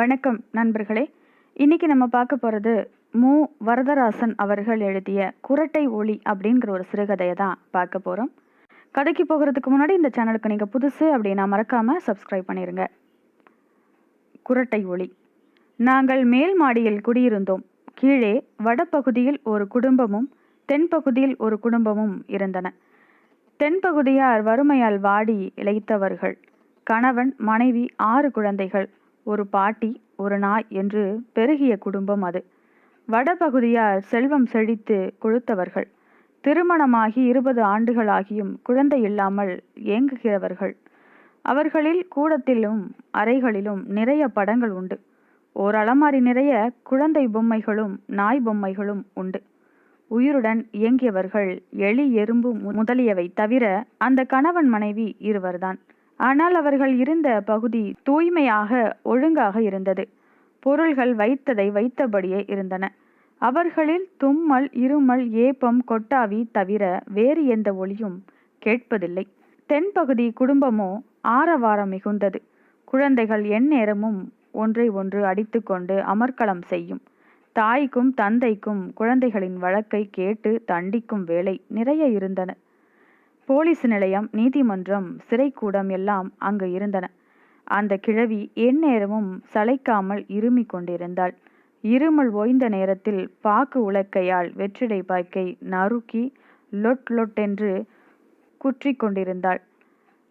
வணக்கம் நண்பர்களே. இன்னைக்கு நம்ம பார்க்க போகிறது மு. வரதராசன் அவர்கள் எழுதிய குரட்டை ஒளி அப்படிங்கிற ஒரு சிறுகதையை தான் பார்க்க போகிறோம் கதைக்கு போகிறதுக்கு முன்னாடி இந்த சேனலுக்கு நீங்கள் புதுசு அப்படின்னா மறக்காமல் சப்ஸ்கிரைப் பண்ணிடுங்க குரட்டை ஒளி. நாங்கள் மேல் மாடியில் குடியிருந்தோம். கீழே வடபகுதியில் ஒரு குடும்பமும் தென்பகுதியில் ஒரு குடும்பமும் இருந்தன. தென்பகுதியார் வறுமையால் வாடி இழைத்தவர்கள். கணவன் மனைவி ஆறு குழந்தைகள். ஒரு பாட்டி ஒரு நாய் என்று பெருகிய குடும்பம் அது. வடபகுதியார் செல்வம் செழித்து கொழுத்தவர்கள். திருமணமாகி இருபது ஆண்டுகளாகியும் குழந்தை இல்லாமல் ஏங்குகிறவர்கள். அவர்களில் கூடத்திலும் அறைகளிலும் நிறைய படங்கள் உண்டு. ஓர் அலமாரி நிறைய குழந்தை பொம்மைகளும் நாய் பொம்மைகளும் உண்டு. உயிருடன் இயங்கியவர்கள் எலி எறும்பு மு- முதலியவை தவிர அந்த கணவன் மனைவி இருவர்தான். ஆனால் அவர்கள் இருந்த பகுதி தூய்மையாக ஒழுங்காக இருந்தது. பொருள்கள் வைத்ததை வைத்தபடியே இருந்தன. அவர்களில் தும்மல் இருமல் ஏப்பம் கொட்டாவி தவிர வேறு எந்த ஒளியும் கேட்பதில்லை. தென்பகுதி குடும்பமோ ஆரவாரம் மிகுந்தது. குழந்தைகள் எந்நேரமும் ஒன்றை ஒன்று அடித்துக்கொண்டு அமர்க்களம் செய்யும். தாய்க்கும் தந்தைக்கும் குழந்தைகளின் வழக்கை கேட்டு தண்டிக்கும் வேலை நிறைய இருந்தன. போலீஸ் நிலையம் நீதிமன்றம் சிறைக்கூடம் எல்லாம் அங்கு இருந்தன. அந்த கிழவி எந்நேரமும் சளைக்காமல் இருமிக் கொண்டிருந்தாள். இருமல் ஓய்ந்த நேரத்தில் பாக்கு உலக்கையால் வெற்றிடை பாய்க்கை நறுக்கி லொட் லொட்டென்று குற்றி கொண்டிருந்தாள்.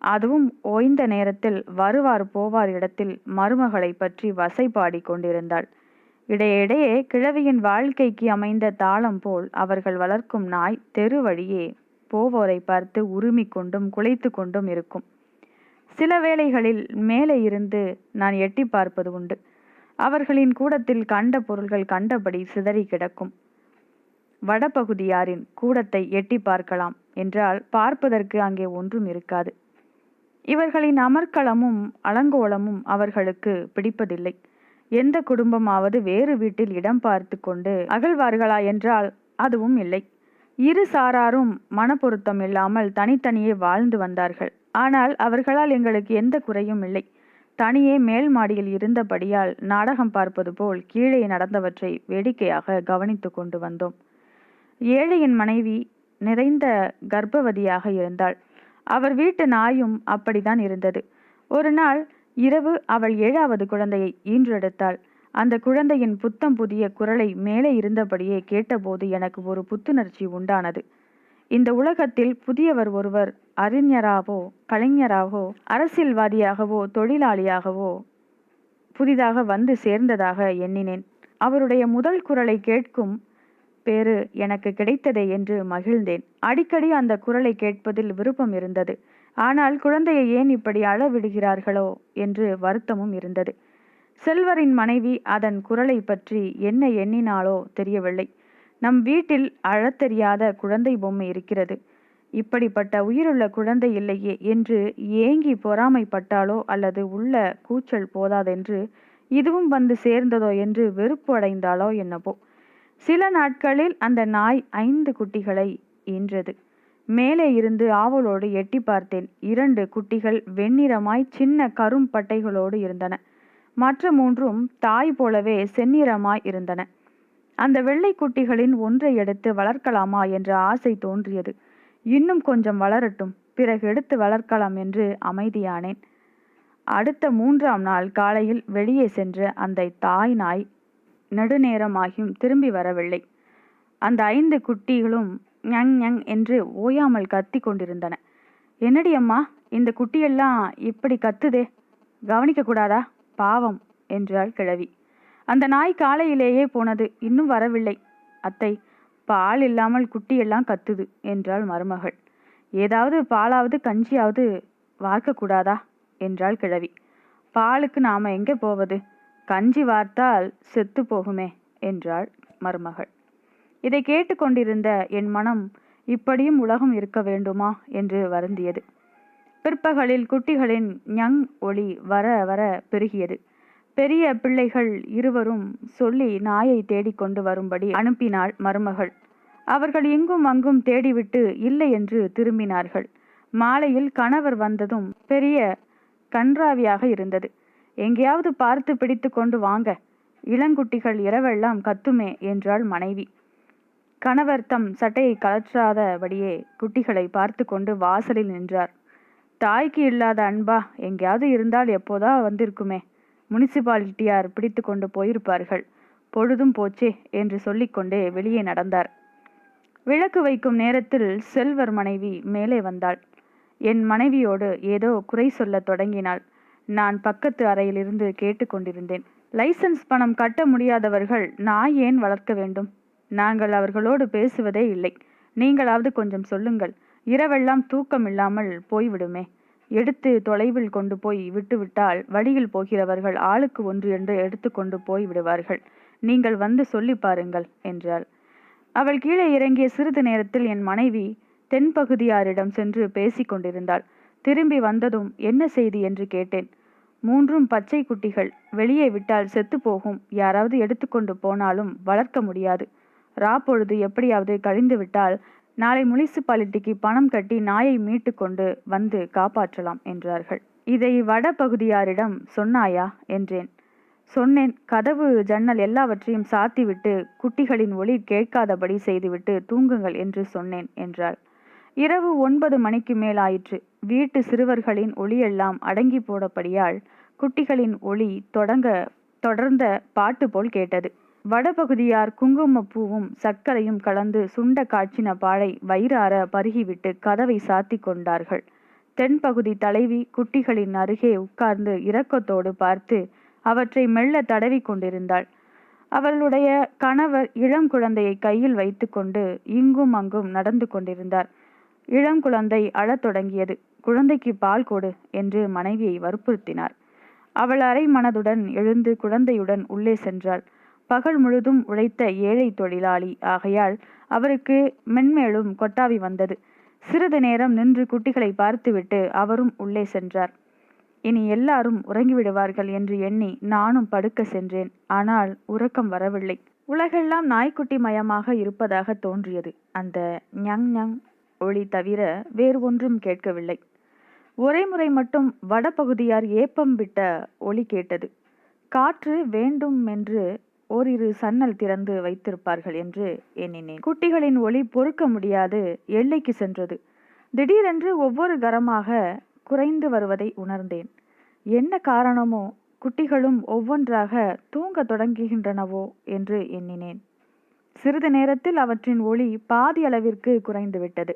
அதுவும் ஓய்ந்த நேரத்தில் வருவார் போவார் இடத்தில் மருமகளை பற்றி வசைபாடி கொண்டிருந்தாள். இடையிடையே கிழவியின் வாழ்க்கைக்கு அமைந்த தாளம் போல் அவர்கள் வளர்க்கும் நாய் தெரு வழியே போவோரை பார்த்து உருமி கொண்டும் குலைத்து கொண்டும் இருக்கும். சில வேளைகளில் மேலே இருந்து நான் எட்டி பார்ப்பது உண்டு. அவர்களின் கூடத்தில் கண்ட பொருள்கள் கண்டபடி சிதறி கிடக்கும். வடபகுதியாரின் கூடத்தை எட்டி பார்க்கலாம் என்றால் பார்ப்பதற்கு அங்கே ஒன்றும் இருக்காது. இவர்களின் அமர்க்களமும் அலங்கோலமும் அவர்களுக்கு பிடிப்பதில்லை. எந்த குடும்பமாவது வேறு வீட்டில் இடம் பார்த்து கொண்டு அகழ்வார்களா என்றால் அதுவும் இல்லை. இரு சாராரும் மனப்பொருத்தம் இல்லாமல் தனித்தனியே வாழ்ந்து வந்தார்கள். ஆனால் அவர்களால் எங்களுக்கு எந்த குறையும் இல்லை. தனியே மேல் மாடியில் இருந்தபடியால் நாடகம் பார்ப்பது போல் கீழே நடந்தவற்றை வேடிக்கையாக கவனித்து கொண்டு வந்தோம். ஏழையின் மனைவி நிறைந்த கர்ப்பவதியாக இருந்தாள். அவர் வீட்டு நாயும் அப்படித்தான் இருந்தது. ஒரு நாள் இரவு அவள் ஏழாவது குழந்தையை ஈன்றெடுத்தாள். அந்த குழந்தையின் புத்தம் புதிய குரலை மேலே இருந்தபடியே கேட்டபோது எனக்கு ஒரு புத்துணர்ச்சி உண்டானது. இந்த உலகத்தில் புதியவர் ஒருவர் அறிஞராகவோ கலைஞராகவோ அரசியல்வாதியாகவோ தொழிலாளியாகவோ புதிதாக வந்து சேர்ந்ததாக எண்ணினேன். அவருடைய முதல் குரலை கேட்கும் பேறு எனக்கு கிடைத்ததே என்று மகிழ்ந்தேன். அடிக்கடி அந்த குரலை கேட்பதில் விருப்பம் இருந்தது. ஆனால் குழந்தையை ஏன் இப்படி அளவிடுகிறார்களோ என்று வருத்தமும் இருந்தது. செல்வரின் மனைவி அதன் குரலை பற்றி என்ன எண்ணினாலோ தெரியவில்லை. நம் வீட்டில் அழத்தெரியாத குழந்தை பொம்மை இருக்கிறது. இப்படிப்பட்ட உயிருள்ள குழந்தை இல்லையே என்று ஏங்கி பொறாமைப்பட்டாலோ அல்லது உள்ள கூச்சல் போதாதென்று இதுவும் வந்து சேர்ந்ததோ என்று வெறுப்பு அடைந்தாளோ என்னவோ. சில நாட்களில் அந்த நாய் ஐந்து குட்டிகளை ஈன்றது. மேலே இருந்து ஆவலோடு எட்டி பார்த்தேன். இரண்டு குட்டிகள் வெண்ணிறமாய் சின்ன கரும் பட்டைகளோடு இருந்தன. மற்ற மூன்றும் தாய் போலவே செந்நிறமாய் இருந்தன. அந்த வெள்ளை குட்டிகளின் ஒன்றை எடுத்து வளர்க்கலாமா என்ற ஆசை தோன்றியது. இன்னும் கொஞ்சம் வளரட்டும் பிறகு எடுத்து வளர்க்கலாம் என்று அமைதியானேன். அடுத்த மூன்றாம் நாள் காலையில் வெளியே சென்ற அந்த தாய் நாய் நெடுநேரமாகியும் திரும்பி வரவில்லை. அந்த ஐந்து குட்டிகளும் ஞங் ஞங் என்று ஓயாமல் கத்தி கொண்டிருந்தன. என்னடி அம்மா இந்த குட்டியெல்லாம் இப்படி கத்துதே? கவனிக்க கூடாதா? பாவம் என்றாள் கிழவி. அந்த நாய் காலையிலேயே போனது இன்னும் வரவில்லை. அத்தை பால் இல்லாமல் குட்டியெல்லாம் கத்துது என்றாள் மருமகள். ஏதாவது பாலாவது கஞ்சியாவது வார்க்கக்கூடாதா என்றாள் கிழவி. பாலுக்கு நாம எங்கே போவது? கஞ்சி வார்த்தால் செத்து போகுமே என்றாள் மருமகள். இதை கேட்டுக்கொண்டிருந்த என் மனம் இப்படியும் உலகம் இருக்க வேண்டுமா? என்று வருந்தியது. பிற்பகலில் குட்டிகளின் ஞங் ஒளி வர வர பெருகியது. பெரிய பிள்ளைகள் இருவரும் சொல்லி நாயை தேடிக்கொண்டு வரும்படி அனுப்பினாள் மருமகள். அவர்கள் இங்கும் அங்கும் தேடிவிட்டு இல்லை என்று திரும்பினார்கள். மாலையில் கணவர் வந்ததும் பெரிய கன்றாவியாக இருந்தது. எங்கேயாவது பார்த்து பிடித்து கொண்டு வாங்க. இளங்குட்டிகள் இரவெல்லாம் கத்துமே என்றாள் மனைவி. கணவர் தம் சட்டையை கலற்றாதபடியே குட்டிகளை பார்த்து கொண்டு வாசலில் நின்றார். தாய்க்கு இல்லாத அன்பா எங்கேயாவது இருந்தால் எப்போதா வந்திருக்குமே. முனிசிபாலிட்டியார் பிடித்து கொண்டு போயிருப்பார்கள். பொழுதும் போச்சே என்று சொல்லிக்கொண்டே வெளியே நடந்தார். விளக்கு வைக்கும் நேரத்தில் செல்வர் மனைவி மேலே வந்தாள். என் மனைவியோடு ஏதோ குறை சொல்லத் தொடங்கினாள். நான் பக்கத்து அறையிலிருந்து கேட்டுக்கொண்டிருந்தேன் லைசன்ஸ் பணம் கட்ட முடியாதவர்கள் நான் ஏன் வளர்க்க வேண்டும்? நாங்கள் அவர்களோடு பேசுவதே இல்லை. நீங்களாவது கொஞ்சம் சொல்லுங்கள். இரவெல்லாம் தூக்கமில்லாமல் போய்விடுமே. எடுத்து தொலைவில் கொண்டு போய் விட்டுவிட்டால் வழியில் போகிறவர்கள் ஆளுக்கு ஒன்று என்று எடுத்து கொண்டு போய் விடுவார்கள். நீங்கள் வந்து சொல்லி பாருங்கள் என்றாள். அவள் கீழே இறங்கிய சிறிது நேரத்தில் என் மனைவி தென்பகுதியாரிடம் சென்று பேசி கொண்டிருந்தாள். திரும்பி வந்ததும் என்ன செய்தி என்று கேட்டேன். மூன்றும் பச்சை குட்டிகள் வெளியே விட்டால் செத்து போகும் யாராவது எடுத்துக்கொண்டு போனாலும் வளர்க்க முடியாது. ராப்பொழுது எப்படியாவது கழிந்து விட்டால் நாளை முனிசிபாலிட்டிக்கு பணம் கட்டி நாயை மீட்டு கொண்டு வந்து காப்பாற்றலாம் என்றார்கள். இதை வட பகுதியாரிடம் சொன்னாயா என்றேன். சொன்னேன். கதவு ஜன்னல் எல்லாவற்றையும் சாத்திவிட்டு குட்டிகளின் ஒளி கேட்காதபடி செய்துவிட்டு தூங்குங்கள் என்று சொன்னேன் என்றாள். இரவு ஒன்பது மணிக்கு மேல் ஆயிற்று வீட்டு சிறுவர்களின் ஒளியெல்லாம் அடங்கி போடப்படியால் குட்டிகளின் ஒளி தொடங்க தொடர்ந்த பாட்டு போல் கேட்டது. வடபகுதியார் குங்குமப்பூவும் சர்க்கரையும் கலந்து சுண்ட காய்ச்சின பாழை வயிறார பருகிவிட்டு கதவை சாத்தி கொண்டார்கள். தென்பகுதி தலைவி குட்டிகளின் அருகே உட்கார்ந்து இரக்கத்தோடு பார்த்து அவற்றை மெல்ல தடவி கொண்டிருந்தாள். அவளுடைய கணவர் இளம் குழந்தையை கையில் வைத்துக்கொண்டு இங்கும் அங்கும் நடந்து கொண்டிருந்தார். இளம் குழந்தை அழத் தொடங்கியது. குழந்தைக்கு பால் கொடு என்று மனைவியை வற்புறுத்தினார். அவள் அரை மனதுடன் எழுந்து குழந்தையுடன் உள்ளே சென்றாள். பகல் முழுதும் உழைத்த ஏழை தொழிலாளி. ஆகையால் அவருக்கு மென்மேலும் கொட்டாவி வந்தது. சிறிது நேரம் நின்று குட்டிகளை பார்த்துவிட்டு அவரும் உள்ளே சென்றார். இனி எல்லாரும் உறங்கிவிடுவார்கள் என்று எண்ணி நானும் படுக்க சென்றேன். ஆனால் உறக்கம் வரவில்லை. உலகெல்லாம் நாய்க்குட்டி மயமாக இருப்பதாக தோன்றியது. அந்த ஞங் ஞங் ஒளி தவிர வேறு ஒன்றும் கேட்கவில்லை. ஒரே முறை மட்டும் வடபகுதியார் ஏப்பம் விட்ட ஒளி கேட்டது. காற்று வேண்டும் என்று ஓரிரு சன்னல் திறந்து வைத்திருப்பார்கள் என்று எண்ணினேன். குட்டிகளின் ஒளி பொறுக்க முடியாது எல்லைக்கு சென்றது. திடீரென்று ஒவ்வொரு கரமாக குறைந்து வருவதை உணர்ந்தேன். என்ன காரணமோ குட்டிகளும் ஒவ்வொன்றாக தூங்க தொடங்குகின்றனவோ என்று எண்ணினேன். சிறிது நேரத்தில் அவற்றின் ஒளி பாதி அளவிற்கு குறைந்துவிட்டது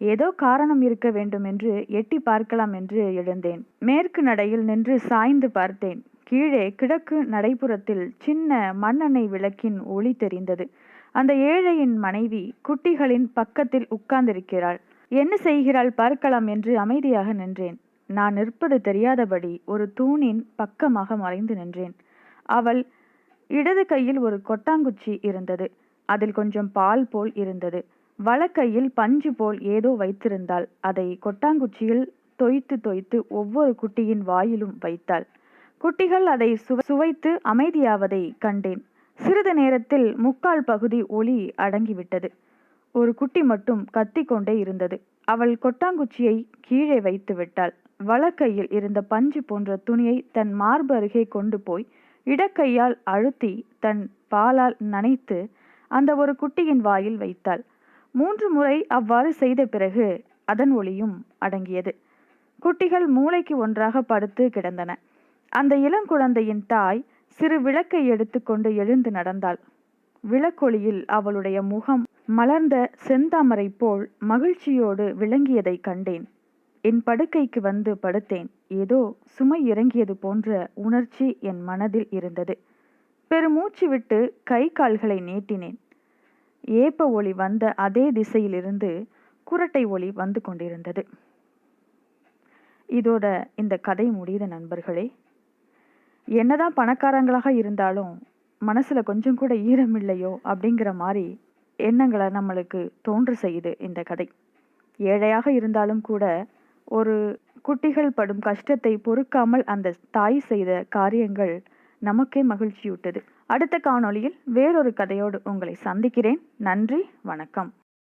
ஏதோ காரணம் இருக்க வேண்டும் என்று எட்டி பார்க்கலாம் என்று எழுந்தேன். மேற்கு நடையில் நின்று சாய்ந்து பார்த்தேன். கீழே கிழக்கு நடைபுறத்தில் சின்ன மண்ணெண்ணெய் விளக்கின் ஒளி தெரிந்தது. அந்த ஏழையின் மனைவி குட்டிகளின் பக்கத்தில் உட்கார்ந்திருக்கிறாள். என்ன செய்கிறாள்? பார்க்கலாம் என்று அமைதியாக நின்றேன். நான் நிற்பது தெரியாதபடி ஒரு தூணின் பக்கமாக மறைந்து நின்றேன். அவள் இடது கையில் ஒரு கொட்டாங்குச்சி இருந்தது. அதில் கொஞ்சம் பால் போல் இருந்தது. வலக்கையில் பஞ்சு போல் ஏதோ வைத்திருந்தாள். அதை கொட்டாங்குச்சியில் தொய்த்து தொய்த்து ஒவ்வொரு குட்டியின் வாயிலும் வைத்தாள். குட்டிகள் அதை சுவைத்து அமைதியாவதை கண்டேன். சிறிது நேரத்தில் முக்கால் பகுதி ஒளி அடங்கிவிட்டது. ஒரு குட்டி மட்டும் கத்திக்கொண்டே இருந்தது. அவள் கொட்டாங்குச்சியை கீழே வைத்து விட்டாள். வலக்கையில் இருந்த பஞ்சு போன்ற துணியை தன் மார்பு அருகே கொண்டு போய் இடக்கையால் அழுத்தி தன் பாலால் நனைத்து அந்த ஒரு குட்டியின் வாயில் வைத்தாள். மூன்று முறை அவ்வாறு செய்த பிறகு அதன் ஒளியும் அடங்கியது. குட்டிகள் மூளைக்கு ஒன்றாக படுத்து கிடந்தன. அந்த இளங்குழந்தையின் தாய் சிறு விளக்கை எடுத்துக்கொண்டு எழுந்து நடந்தாள். விளக்கொளியில் அவளுடைய முகம் மலர்ந்த செந்தாமரை போல் மகிழ்ச்சியோடு விளங்கியதை கண்டேன். என் படுக்கைக்கு வந்து படுத்தேன். ஏதோ சுமை இறங்கியது போன்ற உணர்ச்சி என் மனதில் இருந்தது. பெருமூச்சு விட்டு கை கால்களை நீட்டினேன். ஏப்ப ஒளி வந்த அதே திசையிலிருந்து குரட்டை ஒளி வந்து கொண்டிருந்தது. இதோட இந்த கதை முடியுது நண்பர்களே. என்னதான் பணக்காரங்களாக இருந்தாலும் மனசில் கொஞ்சம் கூட ஈரம் இல்லையோ அப்படிங்கிற மாதிரி எண்ணங்களை நம்மளுக்கு தோன்று செய்யுது இந்த கதை. ஏழையாக இருந்தாலும் கூட ஒரு குட்டிகள் படும் கஷ்டத்தை பொறுக்காமல் அந்த தாய் செய்த காரியங்கள் நமக்கே மகிழ்ச்சியூட்டது. அடுத்த காணொளியில் வேறொரு கதையோடு உங்களை சந்திக்கிறேன். நன்றி வணக்கம்.